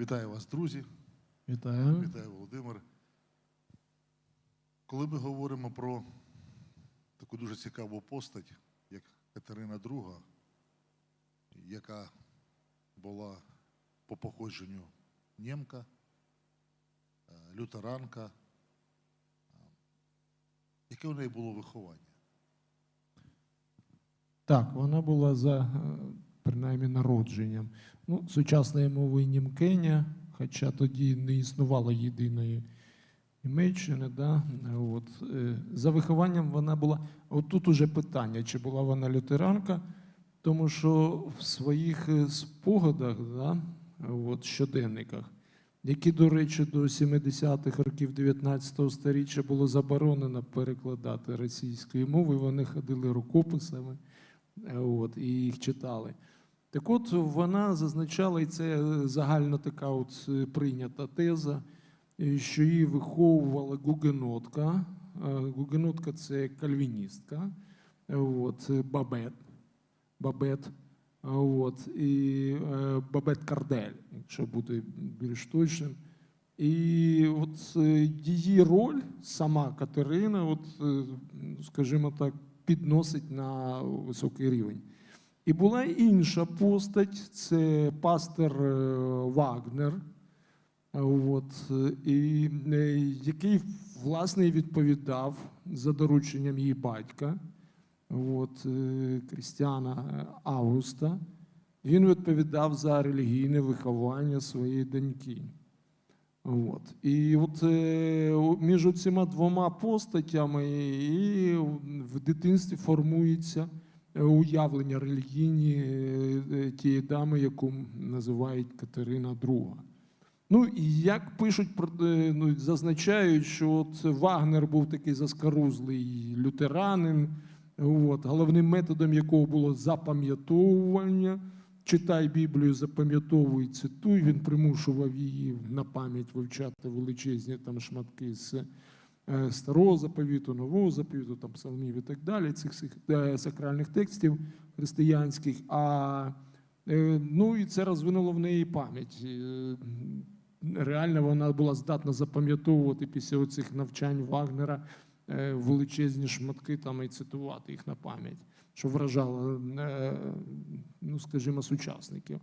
Вітаю вас, друзі. Вітаю. Вітаю, Володимир. Коли ми говоримо про таку дуже цікаву постать, як Катерина II, яка була по походженню німка, е, лютеранка, е, яке у неї було виховання? Так, вона була за е, принаймні народженням. Ну, сучасною мовою німкеня, хоча тоді не існувало єдиної Німеччини. Да? От. е, За вихованням вона була. От тут уже питання, чи була вона лютеранка, тому що в своїх е, спогадах, да, от, щоденниках, які, до речі, до 70-х років 19 століття було заборонено перекладати російською мовою, вони ходили рукописами. Е, От, і їх читали. Так от вона зазначала, і це загально така от е, прийнята теза, е, що її виховувала гугенотка. Е, Гугенотка це кальвіністка, от, Бабет, Бабет, от, і Бабет Кардель, якщо бути більш точним. І от її роль, сама Катерина, от, скажімо так, підносить на високий рівень. І була інша постать, це пастор е, Вагнер, от, і, е, який власне відповідав за дорученням її батька, от, е, Крістіана Августа. Він відповідав за релігійне виховання своєї доньки. От. І от між цими двома постатями і в дитинстві формується уявлення релігійні е, е, тієї дами, яку називають Катерина II. Ну і як пишуть, е, ну, зазначають, що от Вагнер був такий заскарузлий лютеранин, от, головним методом якого було запам'ятовування. Читай Біблію, запам'ятовуй, цитуй. Він примушував її на пам'ять вивчати величезні там шматки з е, старого заповіту, нового заповіту, там псалмів і так далі, цих е, сакральних текстів християнських. А е, ну і це розвинуло в неї пам'ять. Е, Реально вона була здатна запам'ятовувати після цих навчань Вагнера е, величезні шматки там і цитувати їх на пам'ять, що вражало, е, ну скажімо, сучасників.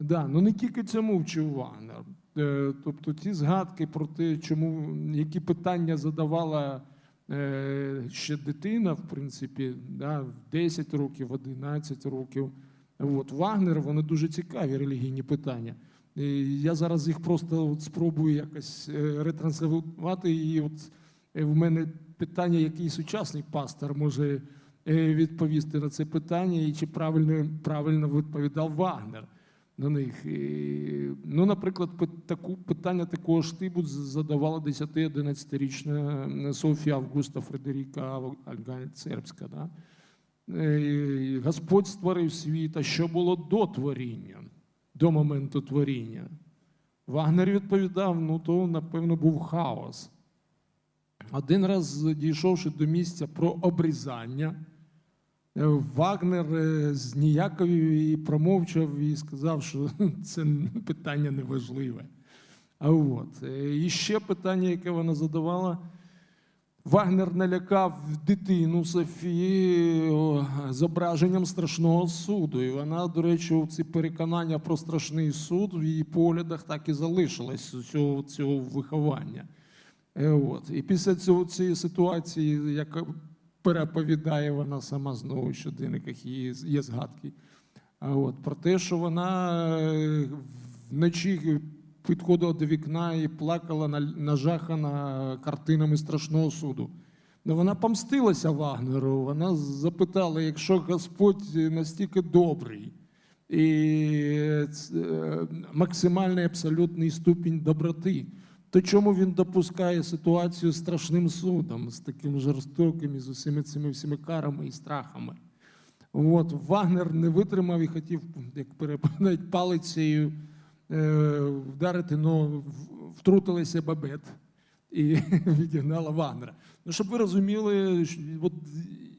Да, ну не тільки цьому вчив Вагнер. Е, Тобто ті згадки про те, чому які питання задавала е, ще дитина, в принципі, да, в 10 років, в 11 років. От, Вагнер, вони дуже цікаві релігійні питання. І я зараз їх просто от спробую якось е, ретранслювати. І от в мене питання, який сучасний пастор може відповісти на це питання, і чи правильно, правильно відповідав Вагнер на них. І, ну, наприклад, таку, питання такого штибу з- задавала 10-11-річна Софія Августа Фредеріка Альгальцербська. Да? Е, Господь створив світ, а що було до творіння, до моменту творіння. Вагнер відповідав: ну то, напевно, був хаос. Один раз, дійшовши до місця про обрізання, е, Вагнер е, зніяковів і промовчав і сказав, що це питання неважливе. А от е, і ще питання, яке вона задавала. Вагнер налякав дитину Софії зображенням страшного суду. І вона, до речі, ці переконання про страшний суд в її поглядах так і залишилось з цього, цього виховання. Е, От. І після цього, цієї ситуації, яка переповідає вона сама знову в щоденниках, її є згадки. А от, про те, що вона е, вночі підходила до вікна і плакала на- нажахана картинами страшного суду. Ну, вона помстилася Вагнеру. Вона запитала, якщо Господь настільки добрий і е, максимальний абсолютний ступінь доброти, то чому він допускає ситуацію з страшним судом, з таким жорстоким і з усіми цими всіми карами і страхами? От, Вагнер не витримав і хотів, як перепадать палицею е, вдарити, але втрутилася бабет і відігнала Вагнера. Ну, щоб ви розуміли, от,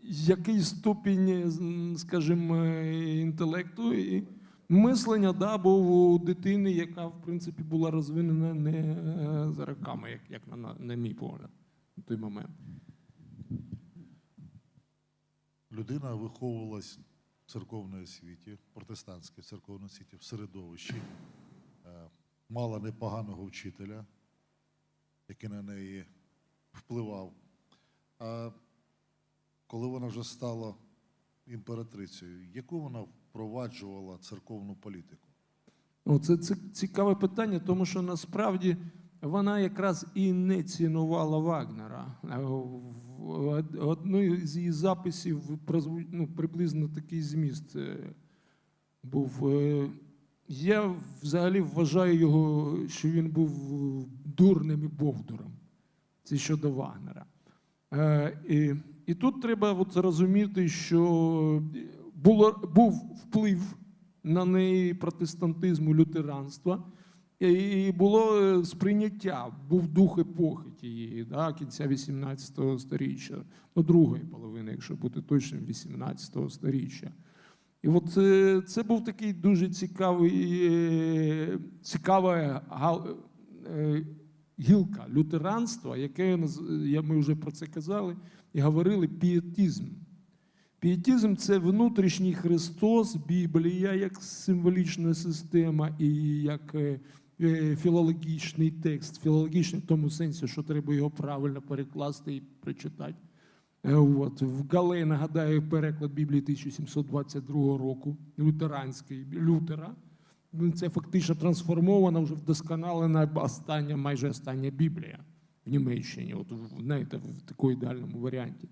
який ступінь, скажімо, інтелекту і Мислення да, був у дитини, яка в принципі була розвинена не е, за роками, як, як на, на, мій погляд, на той момент. Людина виховувалась в церковній освіті, протестантській церковній освіті, в середовищі, е, мала непоганого вчителя, який на неї впливав. А коли вона вже стала імператрицею, яку вона впроваджувала церковну політику? Ну, це, це цікаве питання, тому що насправді вона якраз і не цінувала Вагнера. Е, в од- з її записів ну, приблизно такий зміст е, був. Е, Я взагалі вважаю його, що він був дурним і бовдуром. Це щодо Вагнера. І, і тут треба от розуміти, що був вплив на неї протестантизму, лютеранства, і було е, сприйняття, був дух епохи тієї, да, кінця 18 століття, ну, другої половини, якщо бути точним, 18 століття. І от е, це був такий дуже цікавий, е, цікава е, гілка лютеранства, яке ми вже про це казали і говорили пієтизм. Пієтизм це внутрішній Христос, Біблія як символічна система і як е, е, філологічний текст. Філологічний в тому сенсі, що треба його правильно перекласти і прочитати. Е, От. В Галей, нагадаю, переклад Біблії 1722 року, лютеранський Лютера. Це фактично трансформована, вже вдосконалена остання, майже остання Біблія в Німеччині, от знаєте, в такому ідеальному варіанті.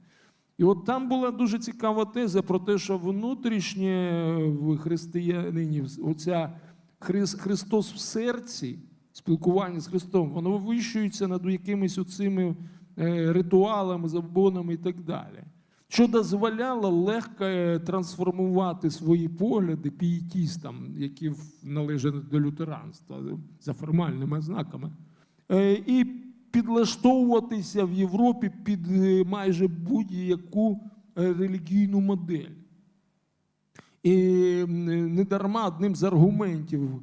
І от там була дуже цікава теза про те, що внутрішнє в християнині, оця Хрис- Христос в серці, спілкування з Христом, воно вивищується над якимись оцими е, ритуалами, забобонами і так далі. Що дозволяло легко е, трансформувати свої погляди пієтістам, які належать до лютеранства е, за формальними ознаками, е, і підлаштовуватися в Європі під е, майже будь-яку е, релігійну модель. І м, не дарма одним з аргументів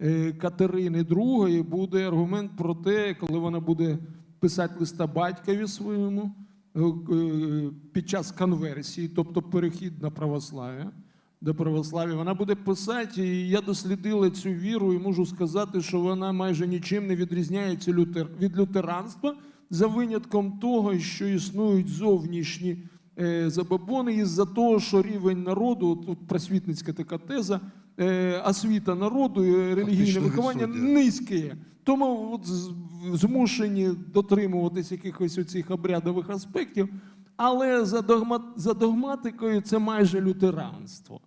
е, Катерини II буде аргумент про те, коли вона буде писати листа батькові своєму е, е, під час конверсії, тобто перехід на православ'я. До православ'я вона буде писати, і я дослідила цю віру і можу сказати, що вона майже нічим не відрізняється від лютеранства за винятком того, що існують зовнішні е, забобони із-за того, що рівень народу, тут просвітницька така теза, е, освіта народу, е, релігійне виховання низьке. Тому от змушені дотримуватись якихось оцих обрядових аспектів, але за, за догматикою це майже лютеранство.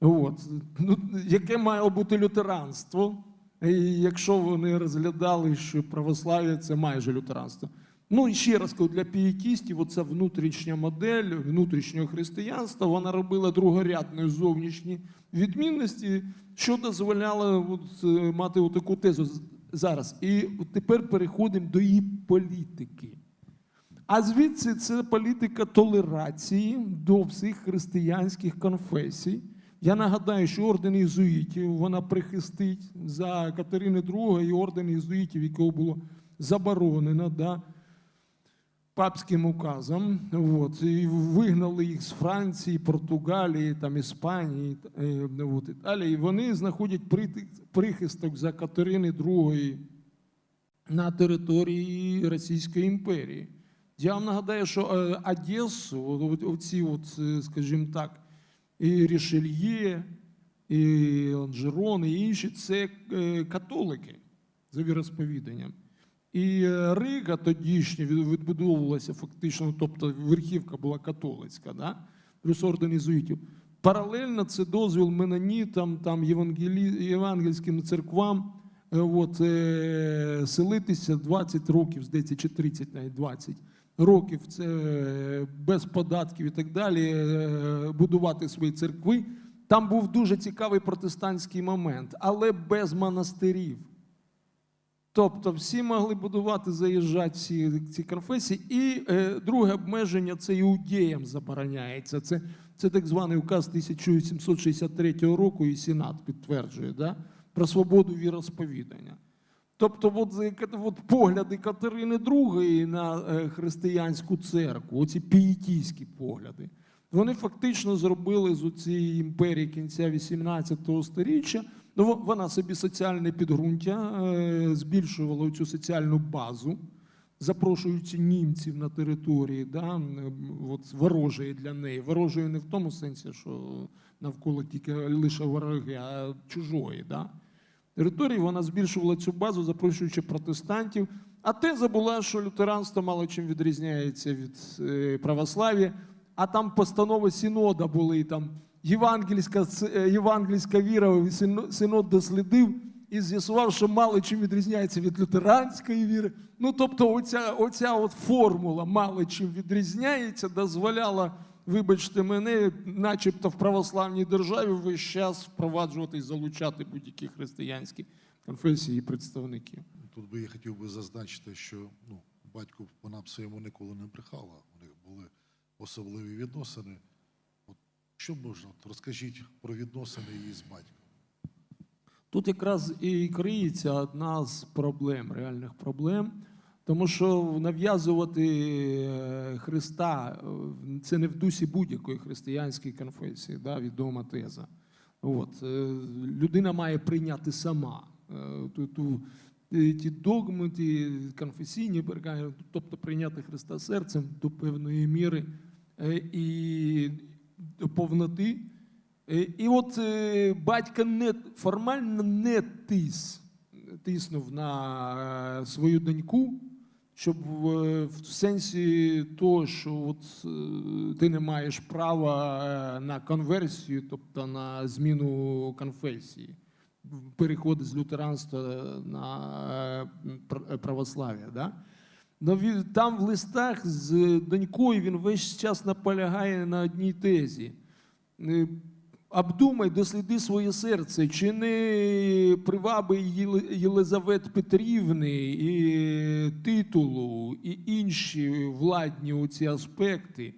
От. Ну, яке має бути лютеранство, і якщо вони розглядали, що православ'я це майже лютеранство. Ну і ще раз кажу, для пієтістів оця внутрішня модель внутрішнього християнства, вона робила другорядної зовнішні відмінності, що дозволяло от, е, мати таку тезу зараз. І тепер переходимо до її політики. А звідси це політика толерації до всіх християнських конфесій. Я нагадаю, що орден єзуїтів вона прихистить за Катерини II і орден єзуїтів, якого було заборонено да, папським указом. От, і вигнали їх з Франції, Португалії, там, Іспанії е, от, Італії. І вони знаходять прихисток за Катерини II на території Російської імперії. Я вам нагадаю, що е, Одесу, оці, от, е, скажімо так, і Рішельє, і Ланжерон, і інші це е, католики за віросповіданням. І е, Рига тодішня відбудовувалася фактично, тобто верхівка була католицька, да? плюс орден єзуїтів. Паралельно це дозвіл менонітам, там євангельським церквам е, от, селитися 20 років, здається, чи 30, навіть 20 років е, без податків і так далі, е, будувати свої церкви. Там був дуже цікавий протестантський момент, але без монастирів. Тобто всі могли будувати, заїжджати всі ці конфесії. І е, друге обмеження це іудеям забороняється. Це, це так званий указ 1763 року, і Сенат підтверджує да? про свободу віросповідання. Тобто, от, е, от погляди Катерини II на е, християнську церкву, оці пієтійські погляди, вони фактично зробили з цієї імперії кінця 18 століття. Ну, во- вона собі соціальне підґрунтя е, збільшувала цю соціальну базу, запрошуючи німців на території, да, от, ворожої для неї. Ворожої не в тому сенсі, що навколо тільки лише вороги, а чужої. Да. Території вона збільшувала цю базу, запрошуючи протестантів. А теза була, що лютеранство мало чим відрізняється від е, православ'я, а там постанови синода були там. Євангельська, е, євангельська віра, синод дослідив і з'ясував, що мало чим відрізняється від лютеранської віри. Ну, тобто, оця, оця от формула мало чим відрізняється, дозволяла, вибачте мене, начебто в православній державі весь час впроваджувати і залучати будь-які християнські конфесії і представників. Тут би я хотів би зазначити, що ну, батько вона б своєму ніколи не брехала. У них були особливі відносини. От, що можна? От розкажіть про відносини її з батьком. Тут якраз і криється одна з проблем, реальних проблем, тому що нав'язувати е, Христа е, це не в дусі будь-якої християнської конфесії, да, відома теза. От, е, людина має прийняти сама ту, ту, ті догми, ті конфесійні переконання, тобто прийняти Христа серцем до певної міри і до повноти. І от батько не формально не тис, тиснув на свою доньку, щоб в, в сенсі того, що от, е, ти не маєш права е, на конверсію, тобто на зміну конфесії, переходи з лютеранства на е, православ'я. Да? Він, там в листах з донькою він весь час наполягає на одній тезі. Е, Обдумай, досліди своє серце, чи не приваби Єлизавет Петрівни і титулу, і інші владні оці аспекти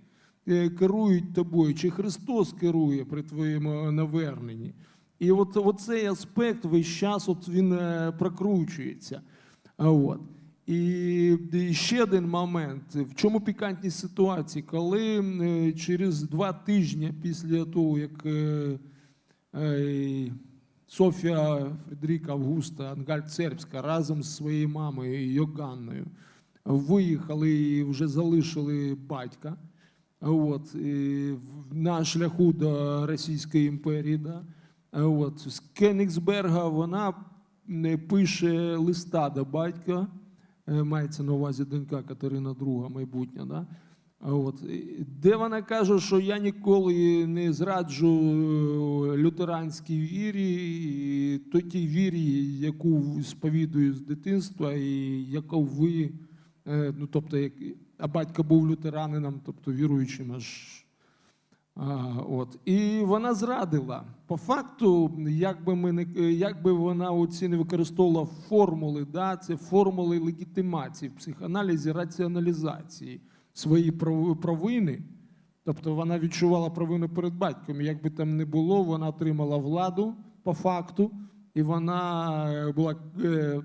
е, керують тобою, чи Христос керує при твоєму наверненні. І от, от цей аспект весь час от він е, прокручується. От. І і ще один момент. В чому пікантність ситуації? Коли е, через два тижні після того, як е, е, Софія Фредеріка Августа Ангальд-Сербська разом з своєю мамою Йоганною виїхали і вже залишили батька. От, на шляху до Російської імперії. Да? От, з Кенігсберга вона е, пише листа до батька, е, мається на увазі донька Катерина II, майбутня. Да? От, де вона каже, що я ніколи не зраджу е, лютеранській вірі, то тій вірі, яку сповідую з дитинства, і яку ви, е, ну тобто, а батько був лютеранином, тобто віруючим аж от. І вона зрадила. По факту, як би, ми не, як би вона оці не використовувала формули, да, це формули легітимації в психоаналізі, раціоналізації своєї пров- провини. Тобто вона відчувала провину перед батьком. Як би там не було, вона отримала владу по факту, і вона е, була, е,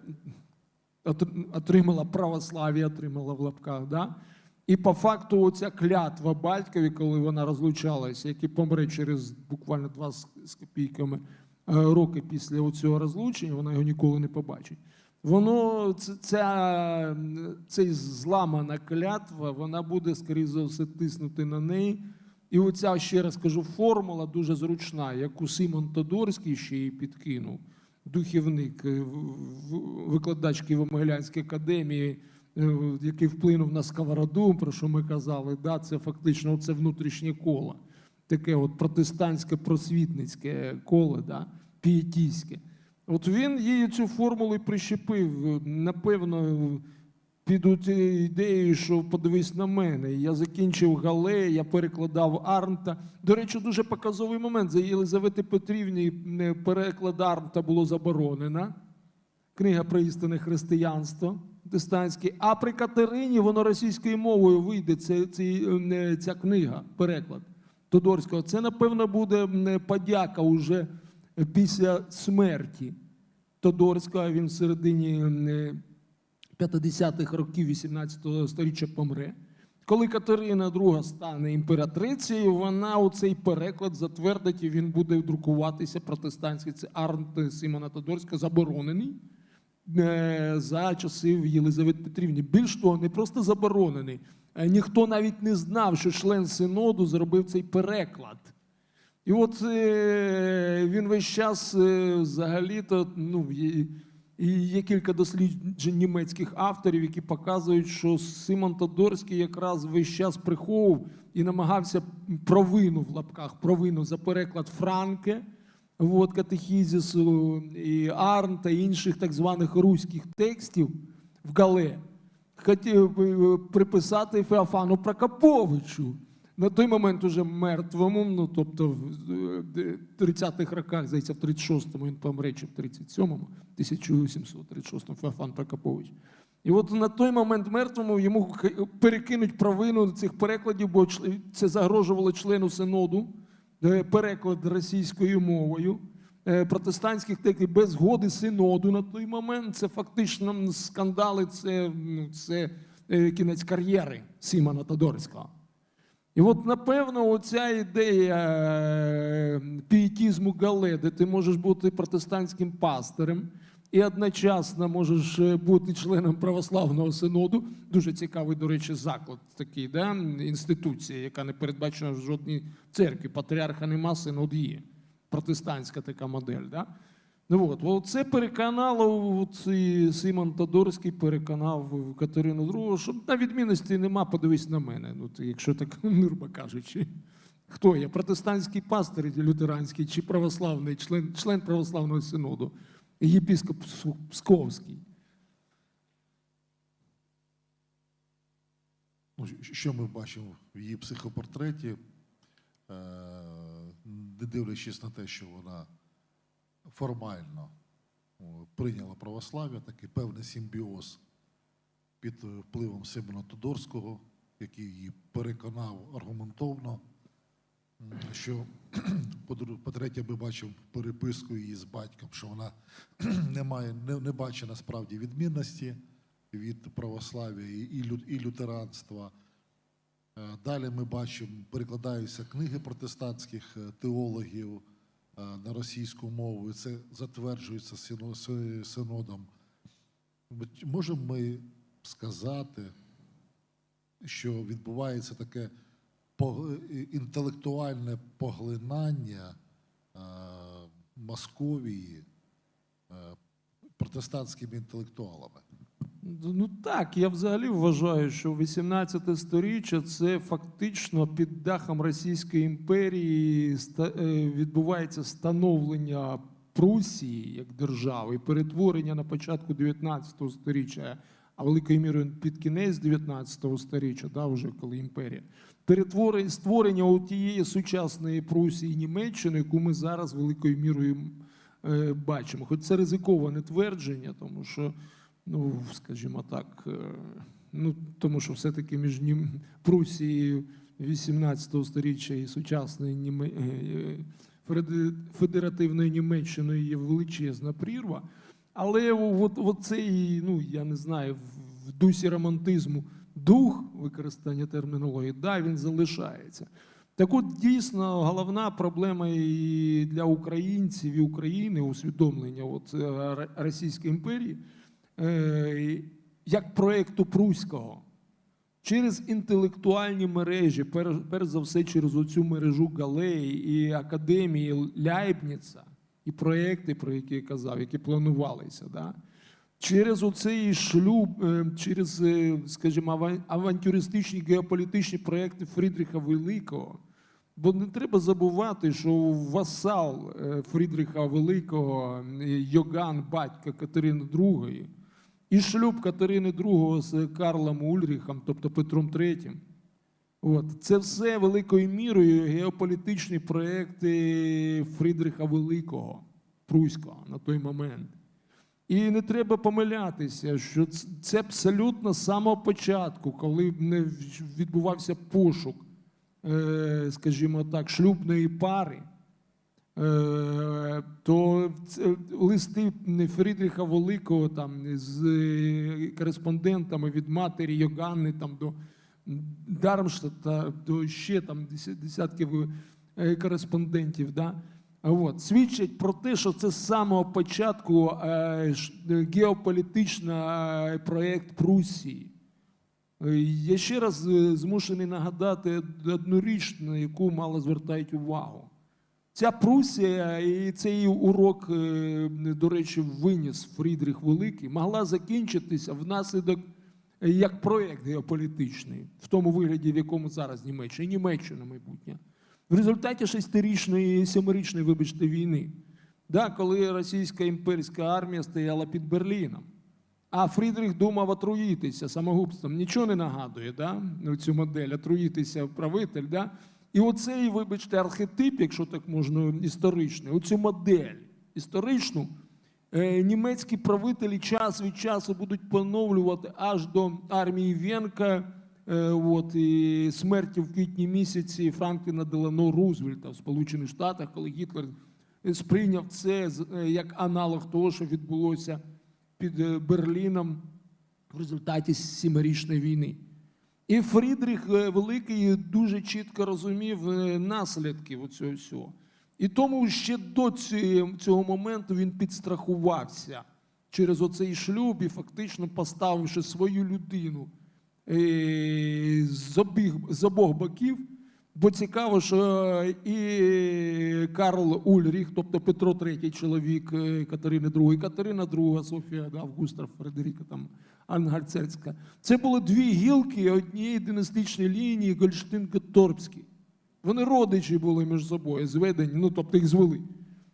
отримала православ'я, отримала в лапках. Да? І по факту оця клятва батькові, коли вона розлучалася, який помре через буквально два з, копійками е, роки після цього розлучення, вона його ніколи не побачить. Воно ця, цей зламана клятва, вона буде, скоріше за все, тиснути на неї. І оця, ще раз кажу, формула дуже зручна, яку Симон Тодорський ще їй підкинув, духівник, е, викладач Києво-Могилянської академії, який вплинув на сковороду, про що ми казали, да, це фактично це внутрішнє коло, таке от протестантське просвітницьке коло, да, пієтійське. От він їй цю формулу прищепив, напевно, під ідеєю, що подивись на мене. Я закінчив гале, я перекладав Арнта. До речі, дуже показовий момент. За Єлизавети Петрівні е, переклад Арнта було заборонено. книга про істинне християнство протестантське, а при Катерині воно російською мовою вийде це, ці, е, ця книга, переклад Тодорського. Це, напевно, буде м, подяка уже після смерті Тодорського. Він в середині е, 50-х років 18-го століття помре. Коли Катерина II стане імператрицею, вона у цей переклад затвердить і він буде друкуватися протестантський. Це Арнт Симона Тодорська заборонений е, за часів Єлизавети Петрівні. Більш того, не просто заборонений, ніхто навіть не знав, що член синоду зробив цей переклад. І от е, він весь час е, взагалі-то ну, є кілька досліджень німецьких авторів, які показують, що Симон Тодорський якраз весь час приховував і намагався провину в лапках, провину за переклад Франке, от, катехізісу, і Арн та інших так званих руських текстів в Гале хотів е, приписати Феофану Прокоповичу. На той момент уже мертвому, ну тобто в е, 30-х роках, здається, в 36-му він помре, чи в 37-му, 1736-му Феофан Прокопович. І от на той момент мертвому йому перекинуть провину цих перекладів, бо це загрожувало члену синоду, е, переклад російською мовою е, протестантських текстів без згоди синоду на той момент. Це фактично скандали, це, ну, це е, кінець кар'єри Сімона Тодорського. І от, напевно, оця ідея е, пієтізму Гале, де ти можеш бути протестантським пастирем і одночасно можеш е, бути членом православного синоду. Дуже цікавий, до речі, заклад такий, да? інституція, яка не передбачена в жодній церкві. Патріарха нема, синод є. Протестантська така модель. Да? Ну, от, от це переконало Симон Тодорський переконав Катерину II, що на відмінності нема, подивись на мене. Ну, ти, якщо так мирно кажучи, хто я? Протестантський пастир лютеранський чи православний, член, член православного синоду, єпіскоп Псковський. Ну, що ми бачимо в її психопортреті, е, не дивлячись на те, що вона формально прийняла православ'я, такий певний симбіоз під впливом Симона Тодорського, який її переконав аргументовно, що по-третє, ми бачимо переписку її з батьком, що вона не має, не, не бачить насправді відмінності від православ'я і, і, лю- і лютеранства. Е, Далі ми бачимо, перекладаються книги протестантських е, теологів е, на російську мову, і це затверджується синодом. Можемо ми сказати, що відбувається таке інтелектуальне поглинання е, Московії е, протестантськими інтелектуалами. Ну так, я взагалі вважаю, що 18 сторіччя це фактично під дахом Російської імперії е, відбувається становлення Прусії як держави, перетворення на початку 19 сторіччя, а великою мірою під кінець 19 сторіччя, да, вже коли імперія. Перетворення створення у тієї сучасної Прусії Німеччини, яку ми зараз великою мірою е, бачимо. Хоч це ризиковане твердження, тому що ну, скажімо так, е, ну, тому що все-таки між ним Прусією 18 століття і сучасною Німе... е, федеративною Німеччиною є величезна прірва. Але от, от цей, ну я не знаю, в дусі романтизму дух використання термінології, да, він залишається. Так от дійсно головна проблема і для українців і України усвідомлення от, е, Російської імперії е, як проєкту Пруського через інтелектуальні мережі, пер- перш за все через оцю мережу Галеї і академії Ляйбніца, і проєкти, про які я казав, які планувалися. Да? Через оцей шлюб, е, через, е, скажімо, авантюристичні геополітичні проєкти Фрідріха Великого. Бо не треба забувати, що васал е, Фрідріха Великого, Йоган, батько Катерини II, і шлюб Катерини II з Карлом Ульріхом, тобто Петром III. От. Це все великою мірою геополітичні проекти Фрідріха Великого, Пруського на той момент. І не треба помилятися, що це абсолютно з самого початку, коли не відбувався пошук, е, скажімо так, шлюбної пари, е, то листи Фрідріха Великого там з е, кореспондентами від матері Йоганни там до Дармштадта, до ще там десятків кореспондентів. Да? От, свідчать про те, що це з самого початку е, геополітичний е, проєкт Прусії. Е, Я ще раз е, змушений нагадати одну річ, на яку мало звертають увагу. Ця Прусія, і цей урок, е, до речі, виніс Фрідріх Великий, могла закінчитися внаслідок е, як проєкт геополітичний, в тому вигляді, в якому зараз Німеччина, і Німеччина майбутнє. В результаті шестирічної, сьомирічної, вибачте, війни, да, коли російська імперська армія стояла під Берліном. А Фрідріх думав отруїтися самогубством. Нічого не нагадує, да? цю модель, отруїтися правитель. Да? І оцей, вибачте, архетип, якщо так можна, історичний, оцю модель історичну, е, німецькі правителі час від часу будуть поновлювати аж до армії Венка, от, і смерті в квітні місяці Франкліна Делано Рузвельта в Сполучених Штатах, коли Гітлер е, сприйняв це е, як аналог того, що відбулося під е, Берліном в результаті сімирічної війни. І Фрідріх е, Великий дуже чітко розумів е, наслідки цього всього. І тому ще до цього моменту він підстрахувався через оцей шлюб і фактично поставивши свою людину е, з обіх, з обох боків. Бо цікаво, що і Карл Ульріх, тобто Петро III чоловік е, Катерини II, Катерина II, Софія Августа Фредеріка там Ангальцерська. Це були дві гілки однієї династичної лінії Гольштин-Торпський. Вони родичі були між собою, зведені, ну тобто їх звели.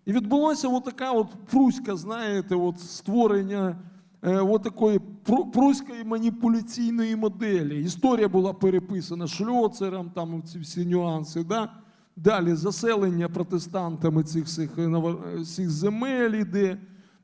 І відбулося от така от пруська, знаєте, от створення от такої пру- пруської маніпуляційної моделі. Історія була переписана шльоцером, там ці всі нюанси. Да? Далі заселення протестантами цих всіх, е, е, всіх земель іде.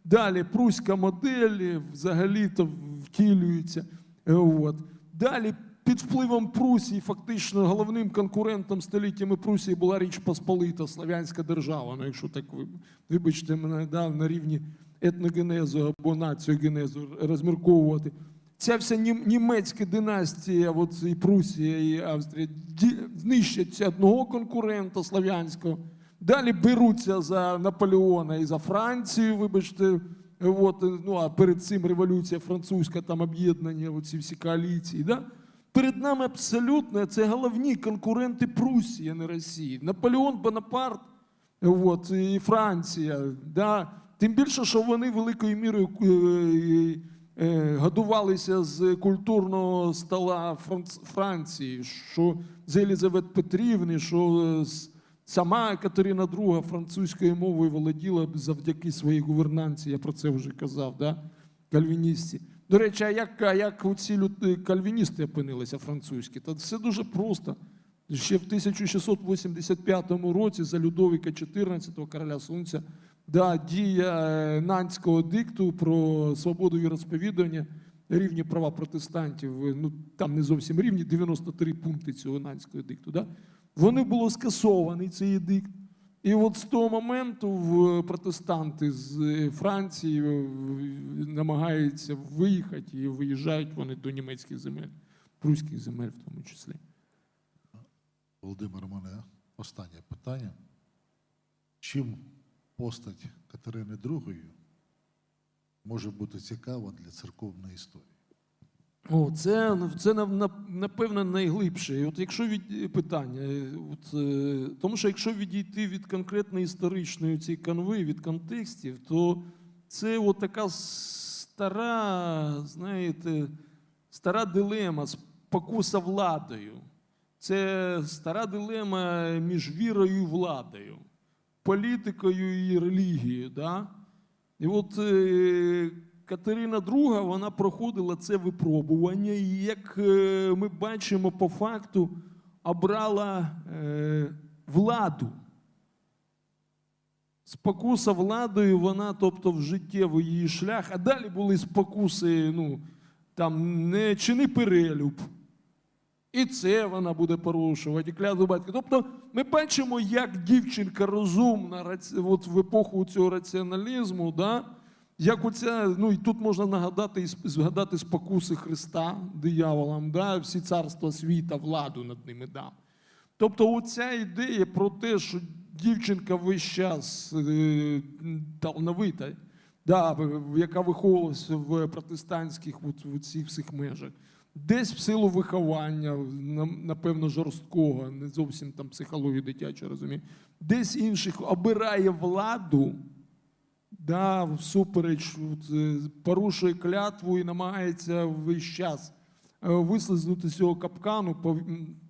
Далі пруська модель е, взагалі-то втілюється. Е, От. Далі під впливом Прусії, фактично головним конкурентом століттями Прусії була Річ Посполита, Слов'янська держава. Ну, якщо так ви вибачте мене да, на рівні етногенезу або націогенезу розмірковувати. Ця вся німецька династія, от і Прусія, і Австрія, ді- знищать одного конкурента слов'янського. Далі беруться за Наполеона і за Францію, вибачте. От, ну, а перед цим революція французька, там об'єднання, оці всі коаліції. Да? Перед нами абсолютно це головні конкуренти Прусії, а не Росії. Наполеон Бонапарт от, і Франція. Да? Тим більше, що вони великою мірою е, е, годувалися з культурного стола Франції, що з Елізавет Петрівни, що е, Сама Катерина II французькою мовою володіла завдяки своїй гувернанці, я про це вже казав, да? кальвіністі. До речі, а як, а як ці люд- кальвіністи опинилися французькі? Та все дуже просто. Ще в 1685 році за Людовіка XIV, короля Сонця, да, дія е, Нанського дикту про свободу віросповідання, рівні права протестантів, е, ну там не зовсім рівні, 93 пункти цього Нанського дикту. Да? Вони було скасований цей едикт. І от з того моменту в протестанти з е, Франції е, намагаються виїхати і виїжджають вони до німецьких земель, пруських земель в тому числі. Володимир, у мене останнє питання. Чим постать Катерини II може бути цікава для церковної історії? О, це, це на- на- напевно найглибше. От якщо від питання, е, от, е, тому що якщо відійти від конкретної історичної цієї канви, від контекстів, то це от така стара, знаєте, стара дилема, спокуса владою. Це стара дилема між вірою і владою, політикою і релігією. Да? І от е, Катерина II, вона проходила це випробування, і як е, ми бачимо по факту, обрала е, владу. Спокуса владою, вона, тобто, в життєвий її шлях, а далі були спокуси, ну, там, не чини перелюб. І це вона буде порушувати, і клятву батька. Тобто ми бачимо, як дівчинка розумна от в епоху цього раціоналізму, да? як оця, ну і тут можна нагадати і згадати спокуси Христа дияволам, да? всі царства світа, владу над ними дав. Тобто, оця ідея про те, що дівчинка весь час е, талановита, да, яка виховувалася в протестантських от, в цих всіх межах, десь в силу виховання, напевно, жорсткого, не зовсім там психологію дитячу розумію, десь інших обирає владу, да, всупереч, е, порушує клятву і намагається весь час е, вислизнути з цього капкану,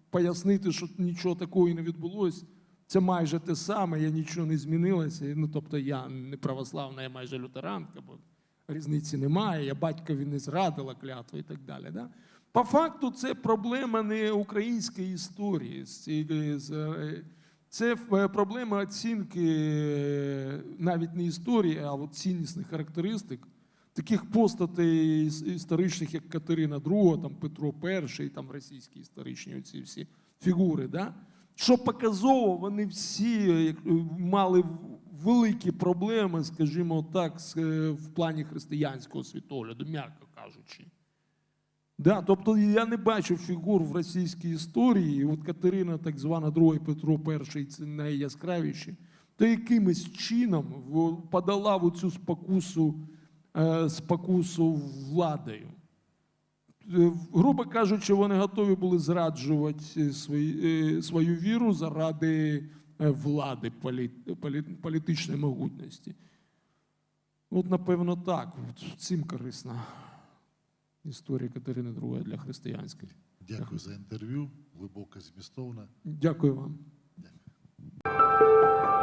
пояснити, що нічого такого і не відбулося. Це майже те саме, я нічого не змінилося. Ну, тобто я не православна, я майже лютеранка, бо різниці немає, я батькові не зрадила клятву і так далі. Да? По факту, це проблема не української історії. е, Це е, проблема оцінки е, навіть не історії, а от ціннісних характеристик таких постатей історичних, як Катерина II, там Петро І, там російські історичні оці всі фігури. Да? Що показово, вони всі мали великі проблеми, скажімо так, в плані християнського світогляду, м'яко кажучи. Да, тобто я не бачу фігур в російській історії. От Катерина, так звана друга, Петро І, це найяскравіші, то якимось чином подала в цю спокусу, е, спокусу владою. Е, Грубо кажучи, вони готові були зраджувати е, свої, свою віру заради влади, полі, полі, політичної могутності. От, напевно, так. Цим корисна історія Катерини II для християнської. Дякую за інтерв'ю. Глибоко змістовно. Дякую вам. Дякую.